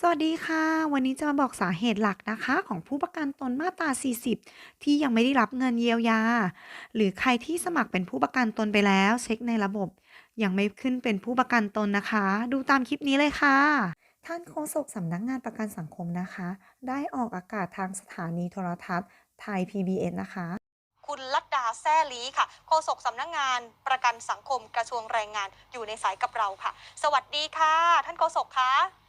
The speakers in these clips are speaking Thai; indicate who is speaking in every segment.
Speaker 1: สวัสดีค่ะ วันนี้จะมาบอกสาเหตุหลักนะคะ ของผู้ประกันตนมาตรา 40 ที่ยังไม่ได้รับเงินเยียวยา หรือใครที่สมัครเป็นผู้ประกันตนไปแล้วเช็คในระบบ ยังไม่ขึ้นเป็นผู้ประกันตนนะคะ ดูตามคลิปนี้เลยค่ะ ท่านโฆษกสำนักงานประกันสังคมนะคะ ได้ออกอากาศทางสถานีโทรทัศน์ไทย PBS นะคะ
Speaker 2: คุณลัดดาแซ่ลีค่ะโฆษกสำนักงานประกันสังคมกระทรวงแรงงานอยู่ในสายกับเราค่ะ สวัสดีค่ะ ท่านโฆษกคะ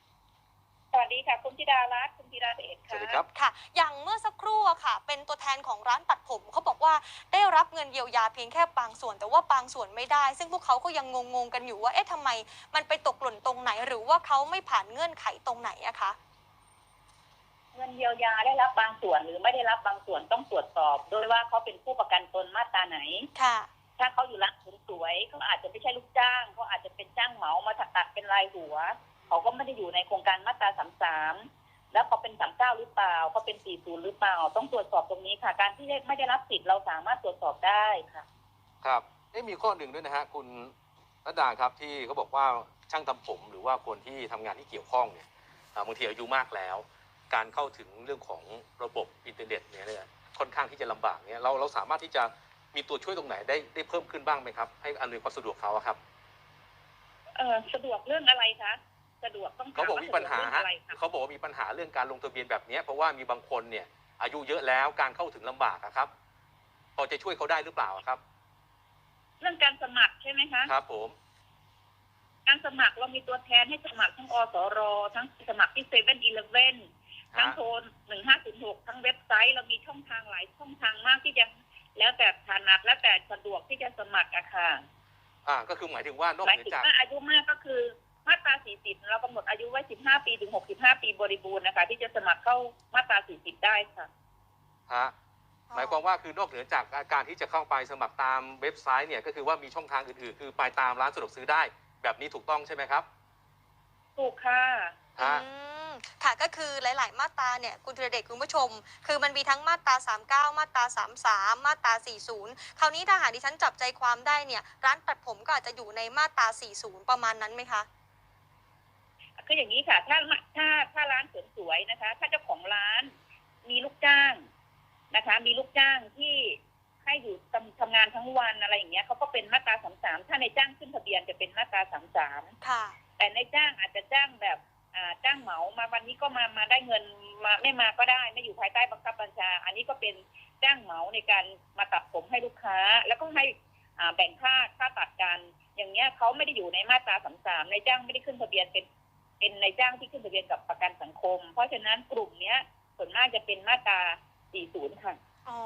Speaker 3: วัสดีค่ะ คุณธิดารัตน์คุณธิดาเดช
Speaker 4: ส
Speaker 3: ค่ะ
Speaker 4: วัสดีครับ
Speaker 2: ค่ะ อย่างเมื่อสักครู่อะค่ะ เป็นตัวแทนของร้านตัดผมเขาบอกว่าได้รับเงินเยียวยาเพียงแค่บางส่วน แต่ว่าบางส่วนไม่ได้ ซึ่งพวกเขาก็ยังงงๆกันอยู่ว่าเอ๊ะทำไม มันไปตกหล่นตรงไหน หรือว่าเขาไม่ผ่านเงื่อนไขตรงไหนอะคะ
Speaker 3: เงินเยียวยาได้รับบางส่วนหรือไม่ได้รับบางส่วนต้องตรวจสอบโดยว่าเขาเป็นผู้ประกันตนมาตราไหน
Speaker 2: ค่ะ
Speaker 3: ถ้าเขาอยู่ร้านเสริมสวยเขาอาจจะไม่ใช่ลูกจ้างเขาอาจจะเป็นจ้างเหมามาตัดเป็นรายหัว เขาก็ไม่ได้อยู่ในโครงการมาตราสามสามแล้วเขาเป็นสามเก้าหรือเปล่าเขาเป็นสี่ศูนย์หรือเปล่า ต้องตรวจสอบตรงนี้ค่ะ การที่ไม่ได้รับสิทธิ์เราสามารถตรวจสอบได้ค่ะ
Speaker 4: ครับเอ๊ะมีข้อหนึ่งด้วยนะฮะคุณรัตดาครับที่เขาบอกว่าช่างทำผมหรือว่าคนที่ทำงานที่เกี่ยวข้องเนี่ยอ่าบางทีอายุมากแล้ว การเข้าถึงเรื่องของระบบอินเทอร์เน็ตเนี่ยเนี่ยค่อนข้างที่จะลำบากเนี่ยเราเราสามารถที่จะมีตัวช่วยตรงไหนได้ได้เพิ่มขึ้นบ้างไหมครับ ให้อำนวยความสะดวกเขาอะครับ
Speaker 3: เออสะดวกเรื่องอะไรคะ สะดวกต้องถ
Speaker 4: เขาบอก
Speaker 3: ว่
Speaker 4: มีปัญหา
Speaker 3: สะดวกเรื่อง
Speaker 4: ฮะ
Speaker 3: อะไรคะ
Speaker 4: เขาบอกว่ามีปัญหาเรื่องการลงทะเบียนแบบเนี้ยเพราะว่ามีบางคนเนี่ย อายุเยอะแล้วการเข้าถึงลำบากอะครับ พอจะช่วยเขาได้หรือเปล่าอะครับ
Speaker 3: เรื่องการสมัครใช่ไหมคะ
Speaker 4: ครับ ผม
Speaker 3: การสมัครเรามีตัวแทนให้สมัครทั้งอสรทั้งสมัครที่เซเว่นอีเลฟเว่นทั้ง
Speaker 4: ฮะ
Speaker 3: โทรหนึ่งห้าศูนย์หกทั้งเว็บไซต์เรามีช่องทางหลายช่องทางมากที่จะแล้วแต่ฐานะแล้วแต่สะดวกที่จะสมัครอะค่ะ
Speaker 4: อ่า ก็คือหมายถึงว่านอก
Speaker 3: หมาย
Speaker 4: เหนือ
Speaker 3: ถึง
Speaker 4: จาก
Speaker 3: ว่าอายุมากก็คือมาตรา40 เรากำหนดอายุไว้ 15 ปีถึง 65 ปีบริบูรณ์นะคะ ที่จะสมัครเข้ามาตรา 40 ได้ค่ะ
Speaker 4: ฮะหมายความว่าคือนอกเหนือจากการที่จะเข้าไปสมัครตามเว็บไซต์เนี่ยก็คือว่ามีช่องทางอื่นๆ คือไปตามร้านสะดวกซื้อได้ แบบนี้ถูกต้องใช่ไหมครับ
Speaker 3: ถูกค่ะ
Speaker 4: ฮะ
Speaker 2: อืมค่ะก็คือหลาย ๆ มาตราเนี่ยคุณธีรเดชคุณผู้ชม คือมันมีทั้งมาตรา 39 มาตรา 33 มาตรา 40 คราวนี้ถ้าหากดิฉันจับใจความได้เนี่ย ร้านตัดผมก็อาจจะอยู่ในมาตรา 40 ประมาณนั้นไหมคะ
Speaker 3: คืออย่างนี้ค่ะ ถ้าถ้าถ้าร้านเสริมสวยนะคะ ถ้าเจ้าของร้านมีลูกจ้างนะคะ มีลูกจ้างที่ให้อยู่ทำทำงานทั้งวันอะไรอย่างเงี้ยเขาก็เป็นมาตราสามสามถ้าในจ้างขึ้นทะเบียนจะเป็นมาตราสามสาม
Speaker 2: ค่ะ
Speaker 3: แต่ในจ้างอาจจะจ้างแบบอ่าจ้างเหมามาวันนี้ก็มามาได้เงินมาไม่มาก็ได้ไม่อยู่ภายใต้บังคับบัญชา อันนี้ก็เป็นจ้างเหมาในการมาตัดผมให้ลูกค้า แล้วก็ให้อ่าแบ่งค่าค่าตัดกัน อย่างเงี้ยเขาไม่ได้อยู่ในมาตราสามสามในจ้างไม่ได้ขึ้นทะเบียนเป็น เป็นในจ้างที่ขึ้นทะเบียนกับประกันสังคม เพราะฉะนั้นกลุ่มเนี้ยส่วนมากจะเป็นมาตรา 40 ค่ะ
Speaker 2: อ๋อ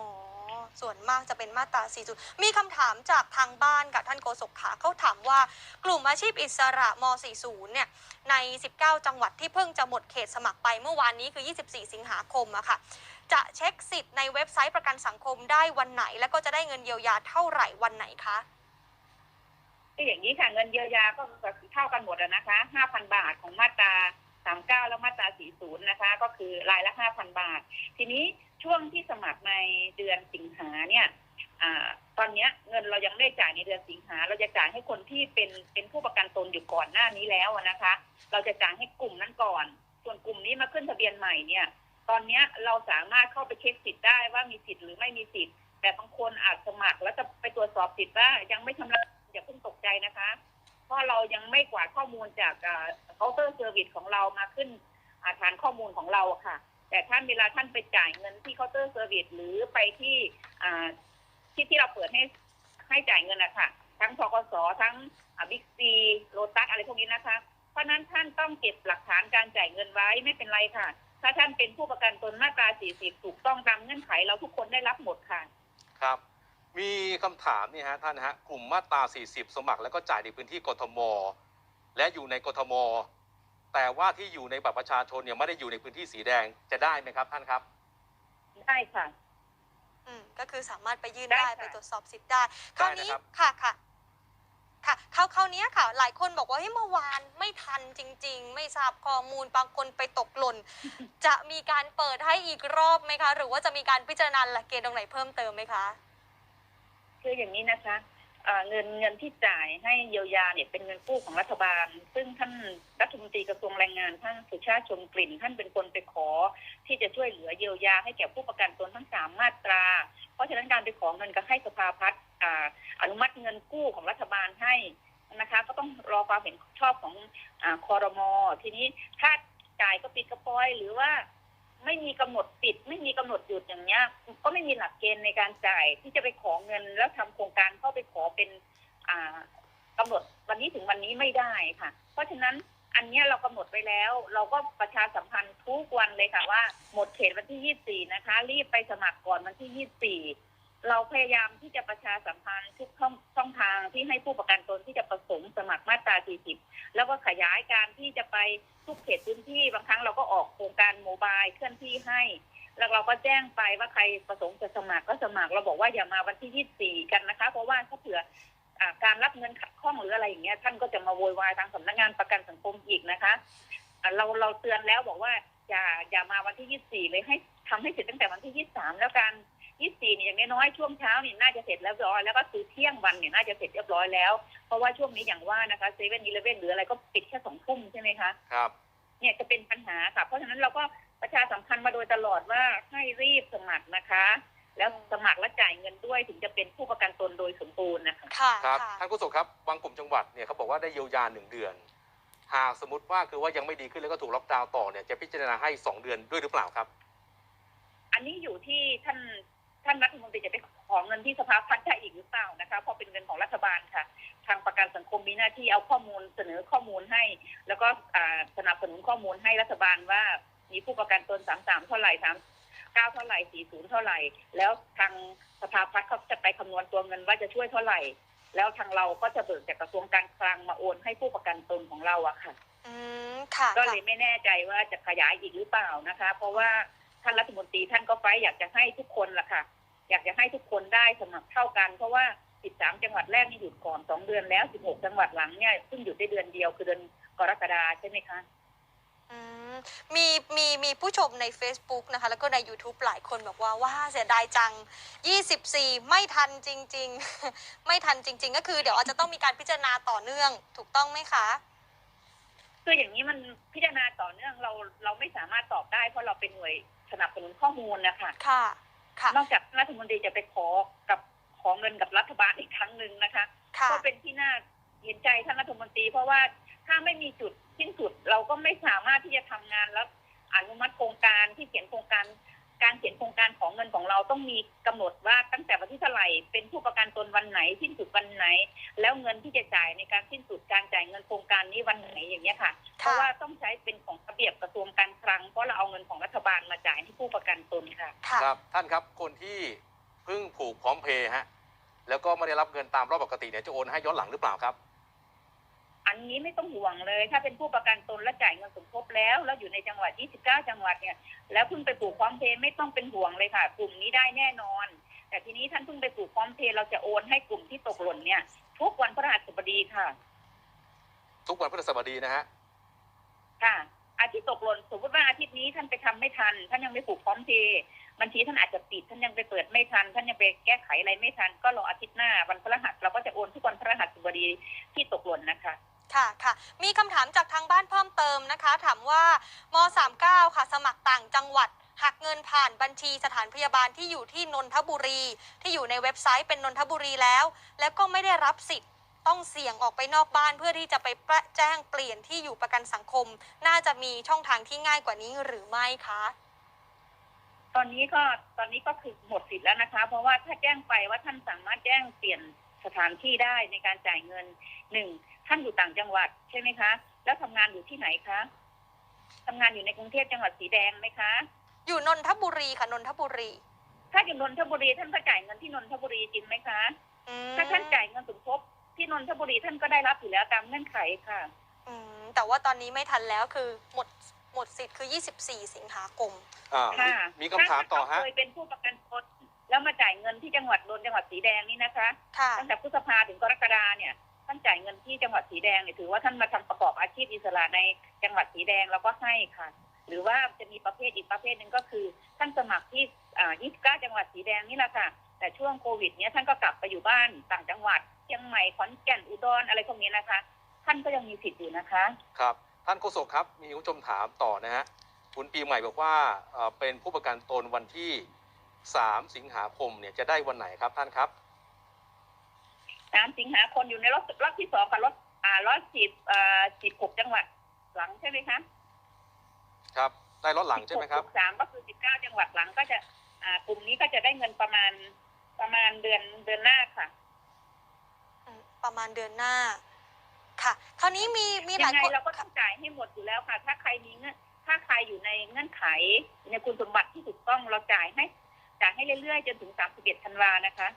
Speaker 2: ส่วนมากจะเป็นมาตรา 40 มีคำถามจากทางบ้านกับท่านโกศกขาเขาถามว่ากลุ่มอาชีพอิสระม 40 เนี่ย ใน 19 จังหวัดที่เพิ่งจะหมดเขตสมัครไปเมื่อวานนี้คือ 24 สิงหาคมอะค่ะ จะเช็คสิทธิ์ในเว็บไซต์ประกันสังคมได้วันไหน แล้วก็จะได้เงินเยียวยาเท่าไหร่วันไหนคะ
Speaker 3: ก็อย่างนี้ค่ะเงินเยียวยาก็เท่ากันหมดอะนะคะ5,000บาทของมาตรา39แล้วมาตรา40นะคะ ก็คือรายละ5,000บาท ทีนี้ช่วงที่สมัครในเดือนสิงหาเนี่ยอตอนนี้เงินเรายังได้จ่ายในเดือนสิงหา เราจะจ่ายให้คนที่เป็นเป็นผู้ประกันตนอยู่ก่อนหน้านี้แล้วนะคะ เราจะจ่ายให้กลุ่มนั้นก่อน ส่วนกลุ่มนี้มาขึ้นทะเบียนใหม่เนี่ย ตอนนี้เราสามารถเข้าไปเช็คสิทธิ์ได้ว่ามีสิทธิ์หรือไม่มีสิทธิ์ แต่บางคนอาจสมัครแล้วจะไปตรวจสอบสิทธิ์ว่ายังไม่ชำระ อย่าเพิ่งตกใจนะคะ เพราะเรายังไม่กวาดข้อมูลจากเคาน์เตอร์เซอร์วิสของเรามาขึ้นาฐานข้อมูลของเราค่ะ แต่ท่านเวลาท่านไปจ่ายเงินที่เคาน์เตอร์เซอร์วิสหรือไปที่ที่ที่เราเปิดให้ให้จ่ายเงินอะค่ะทั้งทกสทั้งบิ๊กซีโลตัสอะไรพวกนี้นะคะ เพราะฉะนั้นท่านต้องเก็บหลักฐานการจ่ายเงินไว้ไม่เป็นไรค่ะ ถ้าท่านเป็นผู้ประกันตนมาตรา 40 ถูกต้องตามเงื่อนไขเราทุกคนได้รับหมดค่ะ
Speaker 4: ครับ มีคำถามนี่ฮะท่านฮะกลุ่มมาตรา 40 สมัครแล้วก็จ่ายในพื้นที่กทม และอยู่ในกทม แต่ว่าที่อยู่ในบัตรประชาชนเนี่ยไม่ได้อยู่ในพื้นที่สีแดงจะได้ไหมครับท่านครับ
Speaker 3: ได้ค่ะ
Speaker 2: อืมก็คือสามารถไปยื่น
Speaker 3: ได้
Speaker 2: ได้
Speaker 3: ค่ะ
Speaker 2: ไปตรวจสอบสิทธิ์ได้คราวนี้
Speaker 4: ได้นะครับ
Speaker 2: ค่ะค่ะ ค่ะคราวคราวนี้ค่ะ หลายคนบอกว่าเฮ้ยเมื่อวานไม่ทันจริง ๆ ไม่ทราบข้อมูลบางคนไปตกหล่น จะมีการเปิดให้อีกรอบไหมคะ หรือว่าจะมีการพิจารณาหลักเกณฑ์ตรงไหนเพิ่มเติมไหมคะ
Speaker 3: คืออย่างนี้นะคะเงินเงินที่จ่ายให้เยียวยาเนี่ยเป็นเงินกู้ของรัฐบาล ซึ่งท่านรัฐมนตรีกระทรวงแรงงานท่านสุชาติชมกลิ่น ท่านเป็นคนไปขอ ที่จะช่วยเหลือเยียวยาให้แก่ผู้ประกันตนทั้งสามมาตรา เพราะฉะนั้นการไปขอเงินก็ให้สภาพัฒน์อ่าอนุมัติเงินกู้ของรัฐบาลให้นะคะ ก็ต้องรอความเห็นชอบของอคอรมอทีนี้ถ้าจ่ายก็ปิดกระปอยหรือว่า ไม่มีกำหนดปิด ไม่มีกำหนดหยุดอย่างเงี้ย ก็ไม่มีหลักเกณฑ์ในการจ่ายที่จะไปขอเงิน แล้วทำโครงการเข้าไปขอเป็นอ่ากำหนดวันนี้ถึงวันนี้ไม่ได้ค่ะ เพราะฉะนั้นอันเนี้ยเรากำหนดไว้แล้ว เราก็ประชาสัมพันธ์ทุกวันเลยค่ะว่า หมดเขตวันที่ 24 นะคะ รีบไปสมัครก่อนวันที่ 24 เราพยายามที่จะประชาสัมพันธ์ทุกช่องทางที่ให้ผู้ประกันตนที่จะประสงค์สมัครมาตรา 40 แล้วก็ขยายการที่จะไปทุกเขตพื้นที่บางครั้งเราก็ออกโครงการโมบายเคลื่อนที่ให้ แล้วเราก็แจ้งไปว่าใครประสงค์จะสมัครก็สมัครเราบอกว่าอย่ามาวันที่ 24 กันนะคะ เพราะว่าถ้าเผื่ออการรับเงินขัดข้องหรืออะไรอย่างเงี้ยท่านก็จะมาโวยวายทางสำนักงานประกันสังคมอีกนะคะเราเราเตือนแล้วบอกว่าอย่าอย่ามาวันที่ 24 เลยให้ทำให้เสร็จตั้งแต่วันที่ 23 แล้วกัน 24เนี่ยอย่างน้อยๆช่วงเช้านี่น่าจะเสร็จแล้วเรียบร้อยแล้วก็คือเที่ยงวันเนี่ยน่าจะเสร็จเรียบร้อยแล้ว เพราะว่าช่วงนี้อย่างว่านะคะเซเว่นอีเลฟเว่นหรืออะไรก็ปิดแค่สองทุ่มใช่ไหมคะ
Speaker 4: ครับ
Speaker 3: เนี่ยจะเป็นปัญหาค่ะ เพราะฉะนั้นเราก็ประชาสัมพันธ์มาโดยตลอดว่าให้รีบสมัครนะคะ แล้วสมัครและจ่ายเงินด้วยถึงจะเป็นผู้ประกันตนโดยสมบูรณ์นะคะ
Speaker 2: ค่ะ
Speaker 4: ครับ
Speaker 2: ค่ะ
Speaker 4: ท่านโฆษกครับบางกลุ่มจังหวัดเนี่ยเขาบอกว่าได้เยียวยาหนึ่งเดือน หากสมมติว่าคือว่ายังไม่ดีขึ้นแล้วก็ถูกล็อกดาวน์ต่อเนี่ยจะพิจารณาให้สองเดือนด้วยหรือเปล่าครับ
Speaker 3: อันนี้อยู่ที่ท่าน ท่านรัฐมนตรีจะไปขอเงินที่สภาพัฒน์ได้อีกหรือเปล่านะคะเพราะเป็นเงินของรัฐบาลค่ะ ทางประกันสังคมมีหน้าที่เอาข้อมูลเสนอข้อมูลให้ แล้วก็อ่าสนับสนุนข้อมูลให้รัฐบาลว่ามีผู้ประกันตนสามสามเท่าไหร่สามเก้าเท่าไหร่สี่ศูนย์เท่าไหร่ แล้วทางสภาพัฒน์เขาจะไปคำนวณตัวเงินว่าจะช่วยเท่าไหร่ แล้วทางเราก็จะเบิกจากกระทรวงการคลังมาโอนให้ผู้ประกันตนของเราอะค่ะ
Speaker 2: อืมค่ะ
Speaker 3: ก็
Speaker 2: ค่ะ
Speaker 3: เลยไม่แน่ใจว่าจะขยายอีกหรือเปล่านะคะ เพราะว่า ท่านรัฐมนตรีท่านก็ไฟต์อยากจะให้ทุกคนล่ะค่ะ อยากจะให้ทุกคนได้สมัครเท่ากัน เพราะว่า 13 จังหวัดแรกนี่หยุดก่อน 2 เดือนแล้ว 16 จังหวัดหลังเนี่ยเพิ่งหยุดได้เดือนเดียวคือเดือนกรกฎาใช่ไหมคะ
Speaker 2: อืมมีมีมีผู้ชมใน Facebook นะคะ แล้วก็ใน YouTube หลายคนบอกว่าว่าเสียดายจัง 24 ไม่ทันจริง ๆ ไม่ทันจริง ๆ ก็คือเดี๋ยวอาจจะต้องมีการพิจารณาต่อเนื่องถูกต้องไหมคะ
Speaker 3: คืออย่างนี้มันพิจารณาต่อเนื่องเราเราไม่สามารถตอบได้เพราะเราเป็นหน่วย สนับสนุนข้อมูลนะคะ
Speaker 2: ค่ะ ค่ะ
Speaker 3: นอกจากรัฐมนตรีจะไปขอกับขอเงินกับรัฐบาลอีกครั้งหนึ่งนะคะ
Speaker 2: ค่ะ
Speaker 3: ก็เป็นที่น่าเห็นใจท่านรัฐมนตรี เพราะว่าถ้าไม่มีจุดสิ้นสุดเราก็ไม่สามารถที่จะทำงานแล้วอนุมัติโครงการที่เขียนโครงการ การเขียนโครงการของเงินของเราต้องมีกำหนดว่าตั้งแต่วันที่เท่าไหร่เป็นผู้ประกันตนวันไหนสิ้นสุดวันไหน แล้วเงินที่จะจ่ายในการสิ้นสุดการจ่ายเงินโครงการนี้วันไหนอย่างเงี้ยค่ะ เพราะว่าต้องใช้เป็นของระเบียบกระทรวงการคลังเพราะเราเอาเงินของรัฐบาลมาจ่ายให้ผู้ประกันตนค่ะ
Speaker 2: ค่ะ
Speaker 4: ครับ ท่านครับคนที่เพิ่งผูกพร้อมเพย์ฮะแล้วก็ไม่ได้รับเงินตามรอบปกติเนี่ยจะโอนให้ย้อนหลังหรือเปล่าครับ
Speaker 3: อันนี้ไม่ต้องห่วงเลย ถ้าเป็นผู้ประกันตนและจ่ายเงินสมทบแล้ว แล้วอยู่ในจังหวัด 29 จังหวัดเนี่ย แล้วเพิ่งไปปลูกพร้อมเพย์ไม่ต้องเป็นห่วงเลยค่ะ กลุ่มนี้ได้แน่นอน แต่ทีนี้ท่านเพิ่งไปปลูกพร้อมเพย์เราจะโอนให้กลุ่มที่ตกหล่นเนี่ย ทุกวันพฤหัสบดีค่ะ
Speaker 4: ทุกวันพฤหัสบดีนะฮะ
Speaker 3: ค่ะ อาทิตย์ตกหล่นสมมติว่าอาทิตย์นี้ท่านไปทำไม่ทัน ท่านยังไม่ปลูกพร้อมเพย์บัญชีท่านอาจจะปิดท่านยังไปเปิดไม่ทัน ท่านยังไปแก้ไขอะไรไม่ทัน ก็รออาทิตย์หน้าวันพฤหัสเราก็จะโอนทุกวันพฤหัสบดีที่ตกหล่นนะคะ
Speaker 2: ค่ะค่ะมีคำถามจากทางบ้านเพิ่มเติมนะคะ ถามว่าม39 ค่ะ สมัครต่างจังหวัด หักเงินผ่านบัญชีสถานพยาบาลที่อยู่ที่นนทบุรี ที่อยู่ในเว็บไซต์เป็นนนทบุรีแล้ว แล้วก็ไม่ได้รับสิทธิ์ ต้องเสี่ยงออกไปนอกบ้านเพื่อที่จะไปแจ้งเปลี่ยนที่อยู่ประกันสังคม น่าจะมีช่องทางที่ง่ายกว่านี้หรือไม่คะ
Speaker 3: ตอนนี้ก็ตอนนี้ก็คือหมดสิทธิ์แล้วนะคะ เพราะว่าถ้าแจ้งไปว่าท่านสามารถแจ้งเปลี่ยน สถานที่ได้ในการจ่ายเงินหนึ่งท่านอยู่ต่างจังหวัดใช่ไหมคะ แล้วทำงานอยู่ที่ไหนคะทำงานอยู่ในกรุงเทพจังหวัดสีแดงไหมคะ
Speaker 2: อยู่นนทบุรีค่ะนนทบุรี
Speaker 3: ถ้าอยู่นนทบุรีท่านก็จ่ายเงินที่นนทบุรีจริงไหมคะ
Speaker 2: อืม
Speaker 3: ถ้าท่านจ่ายเงินสมทบที่นนทบุรีท่านก็ได้รับอยู่แล้วตามเงื่อนไขค่ะ
Speaker 2: อืมแต่ว่าตอนนี้ไม่ทันแล้วคือหมดหมดสิทธิ์คือ 24 สิงหาคม
Speaker 4: อ่า
Speaker 3: ค่ะ
Speaker 4: มีมีคำถามต่อ
Speaker 3: ถ้
Speaker 4: ฮะ
Speaker 3: เคยเป็นผู้ประกันตน แล้วมาจ่ายเงินที่จังหวัดนนท์จังหวัดสีแดงนี่นะคะ
Speaker 2: ค่ะ
Speaker 3: ตั้งแต่พฤษภาถึงกรกฎาเนี่ยท่านจ่ายเงินที่จังหวัดสีแดงเนี่ยถือว่าท่านมาทำประกอบอาชีพอิสระในจังหวัดสีแดงเราก็ให้ค่ะ หรือว่าจะมีประเภทอีกประเภทหนึ่งก็คือ ท่านสมัครที่อ่า29จังหวัดสีแดงนี่แหละค่ะ แต่ช่วงโควิดเนี้ยท่านก็กลับไปอยู่บ้านต่างจังหวัดชียงใหม่ขอนแก่นอุดรอะไรพวกนี้นะคะ ท่านก็ยังมีสิทธิ์อยู่นะคะ
Speaker 4: ครับ ท่านโฆษกครับมีคุณผู้ชมถามต่อนะฮะคุณปีใหม่บอกว่าเอ่อเป็นผู้ประกันตนวันที่ 3 สิงหาคมเนี่ยจะได้วันไหนครับท่านครับ
Speaker 3: สามสิงหาคมอยู่ในรอบรอบที่สองค่ะรอบอ่ารอบสิบอ่าสิบหกจังหวัดหลังใช่ไหมคะ
Speaker 4: ครับ ได้รถหลังใช่ไหมครับ
Speaker 3: สามก็คือสิบเก้าจังหวัดหลังก็จะอ่ากลุ่มนี้ก็จะได้เงินประมาณประมาณเดือนเดือนหน้าค่ะ
Speaker 2: อืมประมาณเดือนหน้า ค่ะคราวนี้มีมีห
Speaker 3: ยั
Speaker 2: ลาย
Speaker 3: งไง
Speaker 2: คน
Speaker 3: เราก็ต้องจ่ายให้หมดอยู่แล้วค่ะ ถ้าใครมีเงื่อนถ้าใครอยู่ในเงื่อนไข ในคุณสมบัติที่ถูกต้องเราจ่ายให้ จ่ายให้เรื่อยๆจนถึงสามสิบเอ็ดธันวานะคะ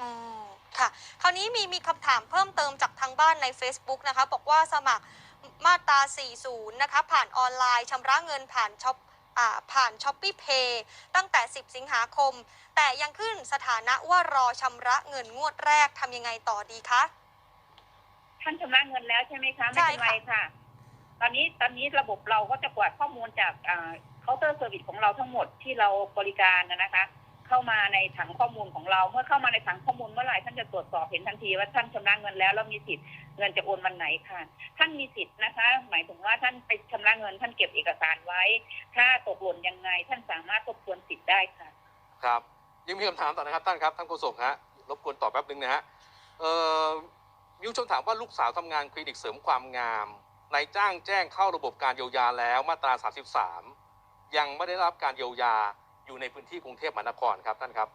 Speaker 2: อืมค่ะ คราวนี้มีมีคำถามเพิ่มเติมจากทางบ้านใน Facebook นะคะ บอกว่าสมัครมาตรา 40 นะคะ ผ่านออนไลน์ชำระเงินผ่านช็อปอ่าผ่านช้อปปี้เพย์ตั้งแต่ 10 สิงหาคม แต่ยังขึ้นสถานะว่ารอชำระเงินงวดแรกทำยังไงต่อดีคะ
Speaker 3: ท่านชำระเงินแล้วใช่ไหมคะ
Speaker 2: ใช่
Speaker 3: ไม่เป็นไร
Speaker 2: ค่ะ
Speaker 3: ค่ะ ตอนนี้ตอนนี้ระบบเราก็จะกวาดข้อมูลจาก เคาน์เตอร์เซอร์วิสของเราทั้งหมดที่เราบริการนะนะคะ เข้ามาในถังข้อมูลของเรา เมื่อเข้ามาในถังข้อมูลเมื่อไหร่ท่านจะตรวจสอบเห็นทันทีว่าท่านชำระเงินแล้วแล้วมีสิทธิ์เงินจะโอนวันไหนค่ะ ท่านมีสิทธิ์นะคะ หมายถึงว่าท่านไปชำระเงิน ท่านเก็บเอกสารไว้ ถ้าตกหล่นยังไง ท่านสามารถทบทวนสิทธิ์ได้ค่ะ
Speaker 4: ครับยังมีคำถามต่อนะครับท่านครับท่านโฆษกฮะรบกวนตอบแป๊บนึงนะฮะเอ่อมีผู้ชมถามว่าลูกสาวทำงานคลินิกเสริมความงามนายจ้างแจ้งเข้าระบบการเยียวยาแล้วมาตรา 33 ยังไม่ได้รับการเยียวยาอยู่ในพื้นที่กรุงเทพมหานครครับท่านครับ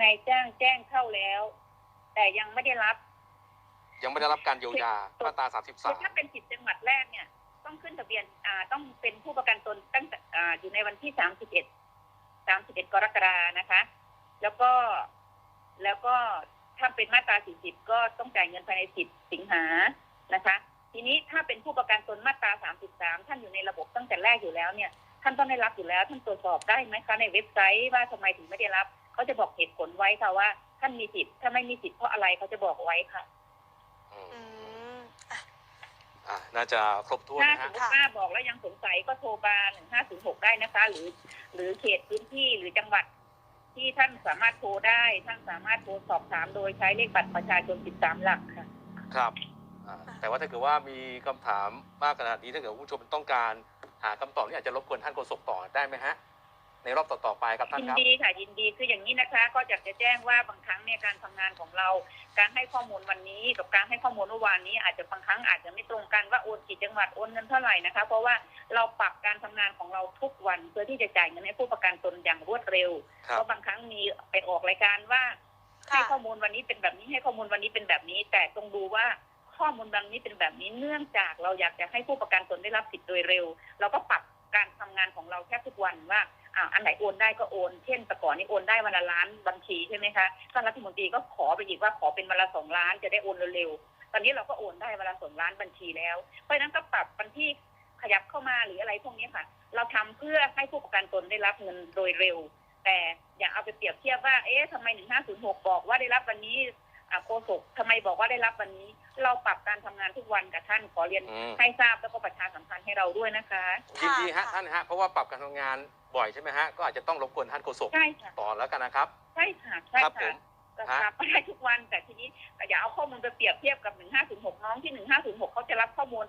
Speaker 3: นายจ้างแจ้งเข้าแล้ว แต่ยังไม่ได้รับ
Speaker 4: ยังไม่ได้รับการเยียวยามาตรา
Speaker 3: คือถ้าเป็นสิบจังหวัดแรกเนี่ย ต้องขึ้นทะเบียนอ่าต้องเป็นผู้ประกันตนตั้งแต่อ่าอยู่ในวันที่สามสิบเอ็ดสามสิบเอ็ดกรกฎานะคะ แล้วก็แล้วก็ถ้าเป็นมาตราสี่สิบก็ต้องจ่ายเงินภายในสิบสิงหานะคะ ทีนี้ถ้าเป็นผู้ประกันตนมาตราสามสิบสามท่านอยู่ในระบบตั้งแต่แรกอยู่แล้วเนี่ยท่านต้องได้รับอยู่แล้ว ท่านตรวจสอบได้ไหมคะในเว็บไซต์ว่าทำไมถึงไม่ได้รับ เขาจะบอกเหตุผลไว้ค่ะว่า ท่านมีสิทธิ์ถ้าไม่มีสิทธิ์เพราะอะไรเขาจะบอกไว้ค่ะ
Speaker 4: อืม
Speaker 2: อืมอะ
Speaker 4: อะน่าจะครบถ้วน
Speaker 3: ถ้า
Speaker 4: นะ
Speaker 3: ส
Speaker 4: ฮะ
Speaker 3: มมติว่าบอกแล้วยังสงสัยก็โทรบาหนึ่งห้าศูนย์หกได้นะคะ หรือ หรือเขตพื้นที่หรือจังหวัด ที่ท่านสามารถโทรได้ ท่านสามารถโทรสอบถามโดยใช้เลขบัตรประชาชน13หลักค่ะ
Speaker 4: ครับ อ่าแต่ว่าถ้าเกิดว่ามีคำถามมากขนาดนี้ถ้าเกิดว่าผู้ชมต้องการหาคำตอบนี่อาจจะรบกวนท่านโฆษกต่อได้ไหมฮะ ในรอบต่อๆไปครับท่าน
Speaker 3: ยิน
Speaker 4: ครับ
Speaker 3: ดีค่ะยินดีคืออย่างนี้นะคะ ก็อยากจะแจ้งว่าบางครั้งเนี่ยการทำงานของเรา การให้ข้อมูลวันนี้ กับการให้ข้อมูลเมื่อวานนี้ อาจจะบางครั้งอาจจะไม่ตรงกันว่าโอนกี่จังหวัดโอนเงินเท่าไหร่นะคะ เพราะว่าเราปรับการทำงานของเราทุกวันเพื่อที่จะจ่ายเงินให้ผู้ประกันตนอย่างรวดเร็ว
Speaker 4: ค
Speaker 3: เพ
Speaker 4: รับ
Speaker 3: ราะบางครั้งมีไปออกรายการว่า
Speaker 2: ค่ะ
Speaker 3: ให้ข้อมูลวันนี้เป็นแบบนี้ให้ข้อมูลวันนี้เป็นแบบนี้ แต่ต้องดูว่า ข้อมูลบางนี้เป็นแบบนี้เนื่องจากเราอยากจะให้ผู้ประกันตนได้รับสิทธิ์โดยเร็ว เราก็ปรับการทำงานของเราแค่ทุกวันว่าอ่าอันไหนโอนได้ก็โอน เช่นแต่ก่อนนี้โอนได้วันละล้านบัญชีใช่ไหมคะท่านรัฐมนตรีก็ขอไปอีกว่าขอเป็นวันละสองล้านจะได้โอนเร็วๆ ตอนนี้เราก็โอนได้วันละสองล้านบัญชีแล้ว เพราะฉะนั้นก็ปรับวันที่ขยับเข้ามาหรืออะไรพวกนี้ค่ะ เราทำเพื่อให้ผู้ประกันตนได้รับเงินโดยเร็ว แต่อย่าเอาไปเปรียบเทียบว่า เอ๊ะทำไมหนึ่งห้าศูนย์หกบอกว่าได้รับวันนี้ โฆษกทำไมบอกว่าได้รับวันนี้ เราปรับการทำงานทุกวันกับท่านขอเรียน
Speaker 4: อืม
Speaker 3: ให้ทราบแล้วก็ประชาสัมพันธ์ให้เราด้วยนะคะ
Speaker 4: ยินดีฮะ
Speaker 2: ค่ะ
Speaker 4: ท่านฮะเพราะว่าปรับการทำงานบ่อยใช่ไหมฮะก็อาจจะต้องรบกวนท่านโฆษก
Speaker 3: ใช่ค่ะ
Speaker 4: ต่อแล้วกันนะครับ
Speaker 3: ใช่ค่ะใช่
Speaker 4: ครับผ
Speaker 3: ค่ะ
Speaker 4: ม
Speaker 3: ก็
Speaker 4: ฮะ
Speaker 3: ปรับได้ทุกวันแต่ทีนี้อย่าเอาข้อมูลไปเปรียบเทียบกับหนึ่งห้าศูนย์หกน้องที่หนึ่งห้าศูนย์หกเขาจะรับข้อมูล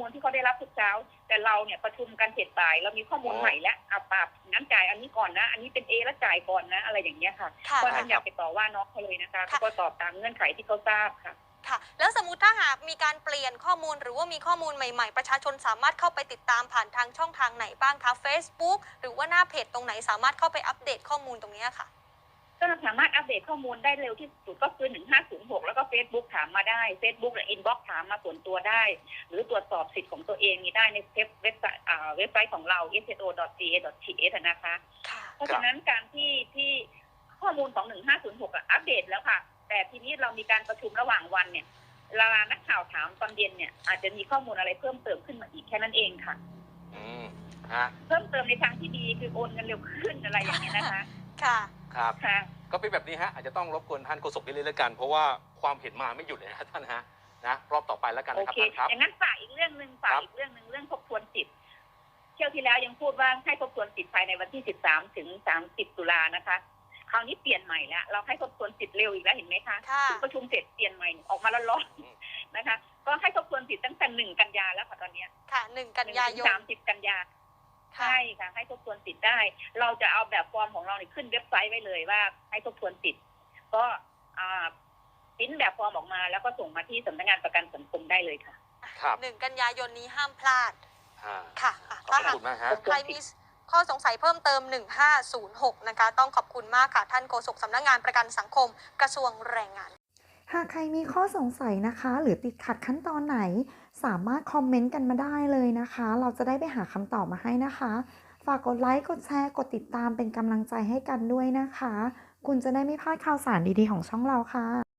Speaker 3: มูลที่เขาได้รับทุกเช้า แต่เราเนี่ยประชุมกันเสร็จบ่าย เรามีข้อมูลใหม่แล้วเอาปรับงั้นจ่ายอันนี้ก่อนนะ อันนี้เป็นเอแล้วจ่ายก่อนนะ อะไรอย่างเงี้ยค่ะ
Speaker 2: ค่ะ
Speaker 3: เพราะฉะนั้นอย่าไปต่อว่าน้องเขาเลยนะคะ
Speaker 2: ค่ะ
Speaker 3: เขาก็ตอบตามเงื่อนไขที่เขาทราบค่ะ
Speaker 2: ค่ะ แล้วสมมติถ้าหากมีการเปลี่ยนข้อมูลหรือว่ามีข้อมูลใหม่ ๆ ประชาชนสามารถเข้าไปติดตามผ่านทางช่องทางไหนบ้างคะ Facebook หรือว่าหน้าเพจตรงไหนสามารถเข้าไปอัปเดตข้อมูลตรงเนี้ยค่ะ
Speaker 3: ก็ สามารถอัปเดตข้อมูลได้เร็วที่สุดก็คือ 1506 แล้วก็ Facebook ถามมาได้ Facebook หรือ inbox ถามมาส่วนตัวได้ หรือตรวจสอบสิทธิ์ของตัวเองนี่ได้ในเว็บเว็บไซต์อ่าเว็บไซต์ของเรา so.ga.th นะคะ
Speaker 2: ค่ะ
Speaker 3: เพราะฉะนั้นการที่ที่ข้อมูลของ 1506อะอัปเดตแล้วค่ะ แต่ทีนี้เรามีการประชุมระหว่างวันเนี่ยเวลานักข่าวถามตอนเย็นเนี่ยอาจจะมีข้อมูลอะไรเพิ่มเติมขึ้นมาอีกแค่นั้นเองค่ะ
Speaker 4: อืมฮะ
Speaker 3: เพิ่มเติมในทางที่ดีคือโอนเงินเร็วขึ้นอะไรอย่างเงี้ยนะคะ
Speaker 2: ค่ะ
Speaker 4: ครับ
Speaker 3: ค่ะ
Speaker 4: ก็เป็นแบบนี้ฮะอาจจะต้องรบกวนท่านโฆษกนิดนึงแล้วกัน เพราะว่าความเห็นมาไม่หยุดเลยนะท่านฮะนะรอบต่อไปแล้วกัน
Speaker 3: โอ
Speaker 4: นะครับ
Speaker 3: เค
Speaker 4: ท่านครับ
Speaker 3: อย่างนั้นฝากอีกเรื่องหนึ่งฝาก
Speaker 4: ครับ
Speaker 3: อีกเรื่องหนึ่งเรื่องทบทวนสิทธิ์เที่ยวที่แล้วยังพูดว่าให้ทบทวนสิทธิ์ภายในวันที่ 13 ถึง 30 ตุลานะคะ คราวนี้เปลี่ยนใหม่แล้วเราให้ทบทวนสิทธิ์เร็วอีกแล้วเห็นไหมคะ
Speaker 2: ค่ะ
Speaker 3: ถึงประชุมเสร็จเปลี่ยนใหม่ออกมาแล้วร้อนๆนะคะ ก็ให้ทบทวนสิทธิ์ตั้งแต่หนึ่งกันยาแล้วค่ะตอนเนี้ย
Speaker 2: ค่ะหนึ่งกันยายน
Speaker 3: สามสิบกันยา
Speaker 2: ค่ะ
Speaker 3: ใช่ค่ะให้ทบทวนสิทธิ์ได้ เราจะเอาแบบฟอร์มของเราเนี่ยขึ้นเว็บไซต์ไว้เลยว่า ให้ทบทวนสิทธิ์ก็อ่าพิมพ์แบบฟอร์มออกมา แล้วก็ส่งมาที่สำนักงานประกันสังคมได้เลยค่ะ
Speaker 4: ครับ
Speaker 2: หนึ่งกันยายนนี้ห้ามพลาด
Speaker 4: อ่า
Speaker 2: ค่ะอะ
Speaker 4: ขอบ
Speaker 2: ถ้าหาก
Speaker 4: คุณมากฮะ
Speaker 2: ใครมีข้อสงสัยเพิ่มเติม 1506 นะคะ ต้องขอบคุณมากค่ะ ท่านโฆษกสำนักงานประกันสังคม กระทรวงแรงงาน
Speaker 1: หากใครมีข้อสงสัยนะคะ หรือติดขัดขั้นตอนไหน สามารถคอมเมนต์กันมาได้เลยนะคะ เราจะได้ไปหาคำตอบมาให้นะคะ ฝากกดไลค์ กดแชร์ กดติดตามเป็นกำลังใจให้กันด้วยนะคะ คุณจะได้ไม่พลาดข่าวสารดีๆของช่องเราค่ะ